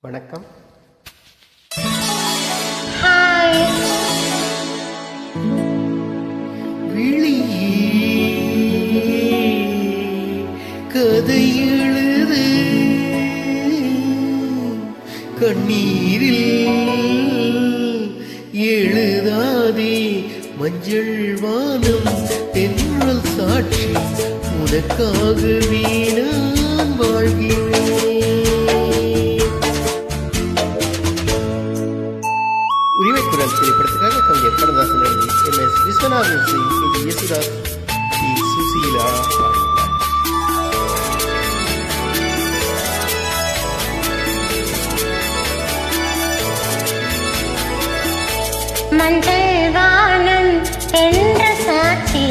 வணக்கம். கதை எழுது கண்ணீரில் எழுதாதே மஞ்சள் வானம் தென்றல் சாட்சி. உனக்காகவே Yes, விஸ்வநாதர் ஸ்ரீ ஸ்ருதி சுசீலா மஞ்சள் வானம் என்ற சாட்சி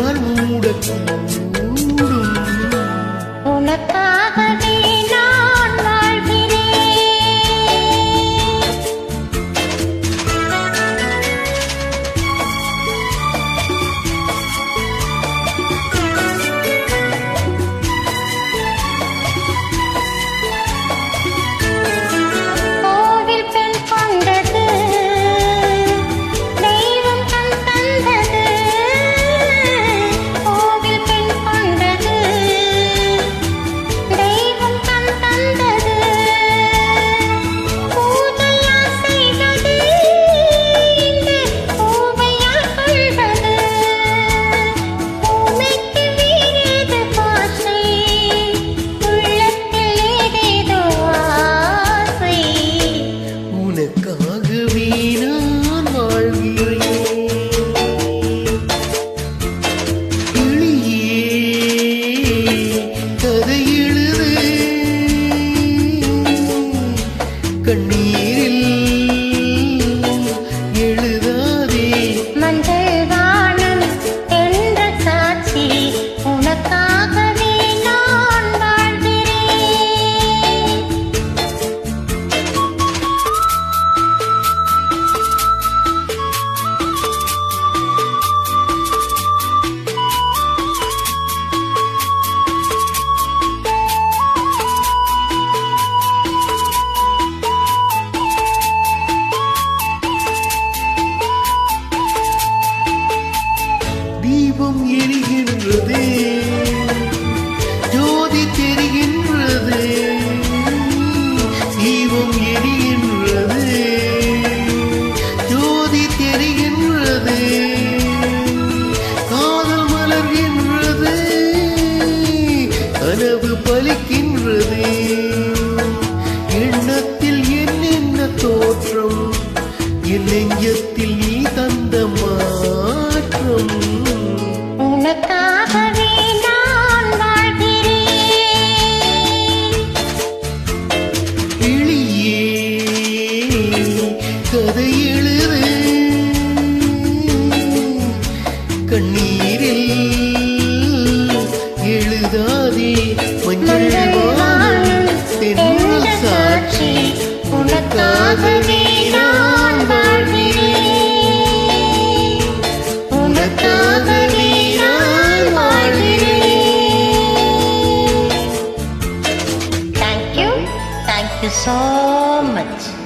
நான் மூடக்கும் நெஞ்சத்தில் நீ தந்த மாற்றம். உனக்காகவே நான் வாழ்கிறேன். கண்ணீரில் எழுதாதே மஞ்சள் you so much.